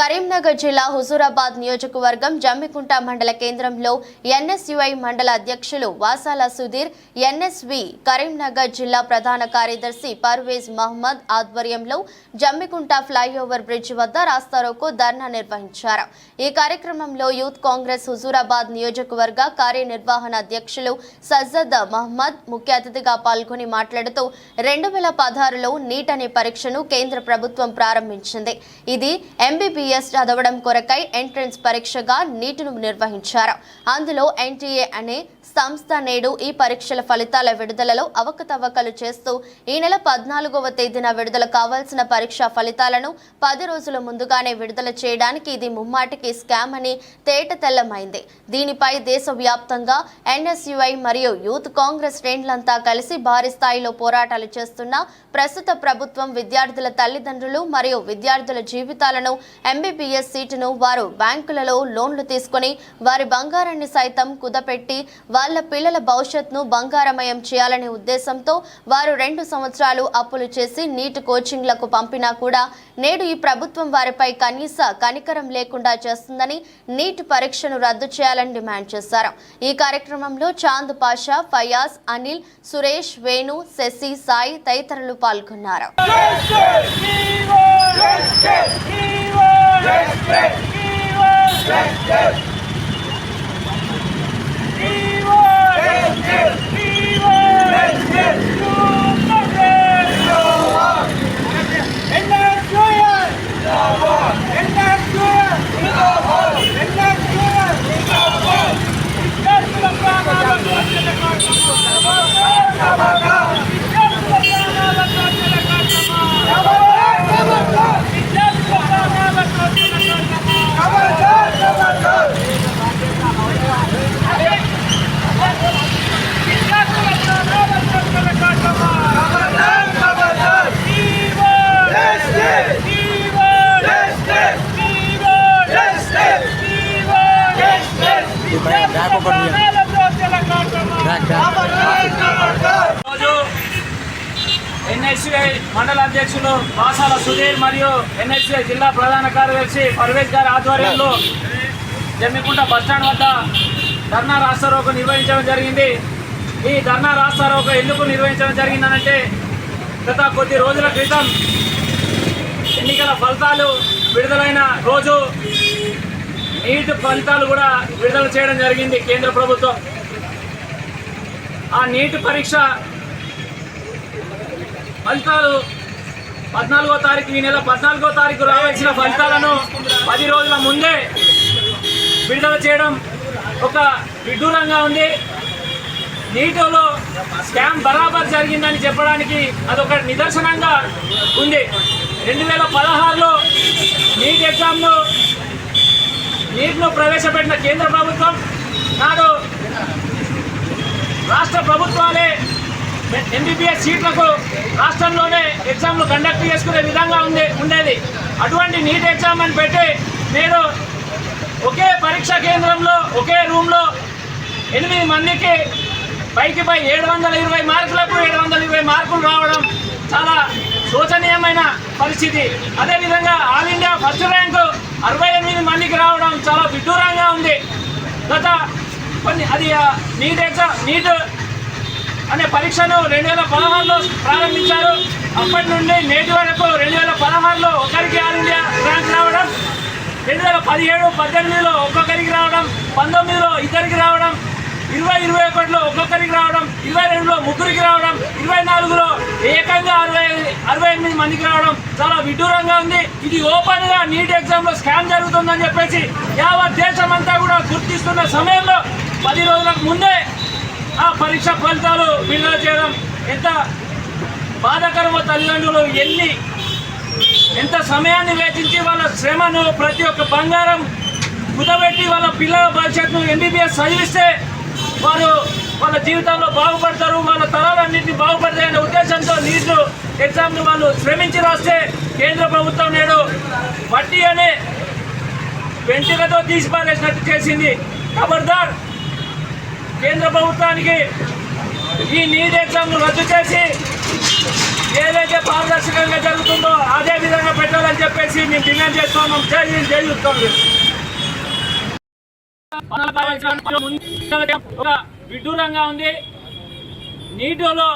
కరీంనగర్ జిల్లా హుజూరాబాద్ నియోజకవర్గం జమ్మికుంట మండల కేంద్రంలో ఎన్ఎస్యుఐ మండల అధ్యక్షులు వాసాల సుధీర్ ఎన్ఎస్వి కరీంనగర్ జిల్లా ప్రధాన కార్యదర్శి పర్వేజ్ మహమ్మద్ ఆధ్వర్యంలో జమ్మికుంట ఫ్లైఓవర్ బ్రిడ్జ్ వద్ద రాస్తారోకో ధర్నా నిర్వహించారు. ఈ కార్యక్రమంలో యూత్ కాంగ్రెస్ హుజూరాబాద్ నియోజకవర్గ కార్యనిర్వహణ అధ్యక్షులు సజ్జద్ మహమ్మద్ ముఖ్య అతిథిగా పాల్గొని మాట్లాడుతూ రెండు వేల పదహారులో నీట్ అనే పరీక్షను కేంద్ర ప్రభుత్వం ప్రారంభించింది. ఇది ఎంబీబీఎస్ చదవడం కొరకై ఎంట్రన్స్ పరీక్షగా నీటిను నిర్వహించారు. అందులో ఎన్టీఏ అనే సంస్థ నేడు ఈ పరీక్షల ఫలితాల విడుదలలో అవకతవకలు చేస్తూ ఈ నెల పద్నాలుగవ తేదీన విడుదల కావాల్సిన పరీక్షా ఫలితాలను పది రోజుల ముందుగానే విడుదల చేయడానికి ఇది ముమ్మాటికి స్కామ్ అని తేట తెల్లమైంది. దీనిపై దేశవ్యాప్తంగా ఎన్ఎస్యుఐ మరియు యూత్ కాంగ్రెస్ శ్రేణులంతా కలిసి భారీ స్థాయిలో పోరాటాలు చేస్తున్న ప్రస్తుత ప్రభుత్వం విద్యార్థుల తల్లిదండ్రులు మరియు విద్యార్థుల జీవితాలను ఎంబీబీఎస్ సీటును వారు బ్యాంకులలో లోన్లు తీసుకొని వారి బంగారాన్ని సైతం కుదపెట్టి వాళ్ళ పిల్లల భవిష్యత్ను బంగారమయం చేయాలనే ఉద్దేశంతో వారు రెండు సంవత్సరాలు అప్పులు చేసి నీట్ కోచింగ్లకు పంపినా కూడా నేడు ఈ ప్రభుత్వం వారిపై కనీస కనికరం లేకుండా చేస్తుందని నీట్ పరీక్షను రద్దు చేయాలని డిమాండ్ చేశారు. ఈ కార్యక్రమంలో చాంద్ పాషా ఫయాజ్ అనిల్ సురేష్ వేణు శశి సాయి తదితరులు పాల్గొన్నారు. రోజు ఎన్ఎస్యుఐ మండల అధ్యక్షులు బాసాల సుధీర్ మరియు ఎన్ఎస్యుఐ జిల్లా ప్రధాన కార్యదర్శి పర్వేజ్ గారి ఆధ్వర్యంలో జమ్మికుంట బస్టాండ్ వద్ద ధర్నా రాస్తారోకో నిర్వహించడం జరిగింది. ఈ ధర్నా రాస్తారోకో ఎందుకు నిర్వహించడం జరిగిందనంటే గత కొద్ది రోజుల క్రితం ఎన్నికల ఫలితాలు విడుదలైన రోజు నీట్ ఫలితాలు కూడా విడుదల చేయడం జరిగింది కేంద్ర ప్రభుత్వం. ఆ నీట్ పరీక్ష ఫలితాలు పద్నాలుగో తారీఖు ఈ నెల పద్నాలుగో తారీఖు రావాల్సిన ఫలితాలను పది రోజుల ముందే విడుదల చేయడం ఒక విడ్డూరంగా ఉంది. నీటిలో స్కామ్ బరాబర్ జరిగిందని చెప్పడానికి అదొక నిదర్శనంగా ఉంది. రెండు వేల పదహారులో నీట్ ఎగ్జామ్ను నీటిను ప్రవేశపెట్టిన కేంద్ర ప్రభుత్వం నాడు రాష్ట్ర ప్రభుత్వాలే ఎంబీబీఎస్ సీట్లకు రాష్ట్రంలోనే ఎగ్జామ్లు కండక్ట్ చేసుకునే విధంగా ఉంది ఉండేది. అటువంటి నీట్ ఎగ్జామ్ అని పెట్టి మీరు ఒకే పరీక్షా కేంద్రంలో ఒకే రూమ్లో ఎనిమిది మందికి పైకి పై ఏడు వందల ఇరవై మార్కులకు ఏడు వందల ఇరవై మార్కులు రావడం చాలా శోచనీయమైన పరిస్థితి. అదేవిధంగా ఆల్ ఇండియా ఫస్ట్ ర్యాంకు అరవై ఎనిమిది మందికి రావడం చాలా విడ్డూరంగా ఉంది గత కొన్ని అది నీట్ ఎగ్జామ్ నీట్ అనే పరీక్షను రెండు వేల పదహారులో ప్రారంభించారు. అప్పటి నుండి నేటి వరకు రెండు వేల పదహారులో ఒకరికి ఆల్ ఇండియా ర్యాంక్ రావడం రెండు వేల పదిహేడు పద్దెనిమిదిలో ఒక్కొక్కరికి రావడం పంతొమ్మిదిలో ఇద్దరికి రావడం ఇరవై ఇరవై ఒకటిలో ఒక్కొక్కరికి రావడం ఇరవై రెండులో ముగ్గురికి రావడం ఇరవై నాలుగులో ఏకంగా అరవై అరవై ఎనిమిది మందికి రావడం చాలా విడ్డూరంగా ఉంది. ఇది ఓపెన్గా నీట్ ఎగ్జామ్లో స్కామ్ జరుగుతుందని చెప్పేసి యావత్ దేశం అంతా కూడా గుర్తిస్తున్న సమయంలో పది రోజులకు ముందే ఆ పరీక్ష ఫలితాలు విడుదల చేయడం ఎంత బాధాకరమో తల్లిదండ్రులు ఎన్ని ఎంత సమయాన్ని వేచించి వాళ్ళ శ్రమను ప్రతి ఒక్క బంగారం కుదబెట్టి వాళ్ళ పిల్లల భవిష్యత్తును ఎంబీబీఎస్ చదివిస్తే వారు వాళ్ళ జీవితంలో బాగుపడతారు వాళ్ళ తరాలన్నింటినీ బాగుపడతాయనే ఉద్దేశంతో నీట్ ఎగ్జామ్ని వాళ్ళు శ్రమించి రాస్తే కేంద్ర ప్రభుత్వం నేడు వడ్డీ అనే వెంటికతో తీసిపారేసినట్టు చేసింది. ఖబర్దార్ కేంద్ర ప్రభుత్వానికి ఈ నీట్ ఎగ్జామ్ను రద్దు చేసి ఏదైతే పారదర్శకంగా జరుగుతుందో అదే విధంగా పెట్టాలని చెప్పేసి మేము డిమాండ్ చేస్తున్నాం. జై హింద్, జై విడ్డూరంగా ఉంది. నీటిలో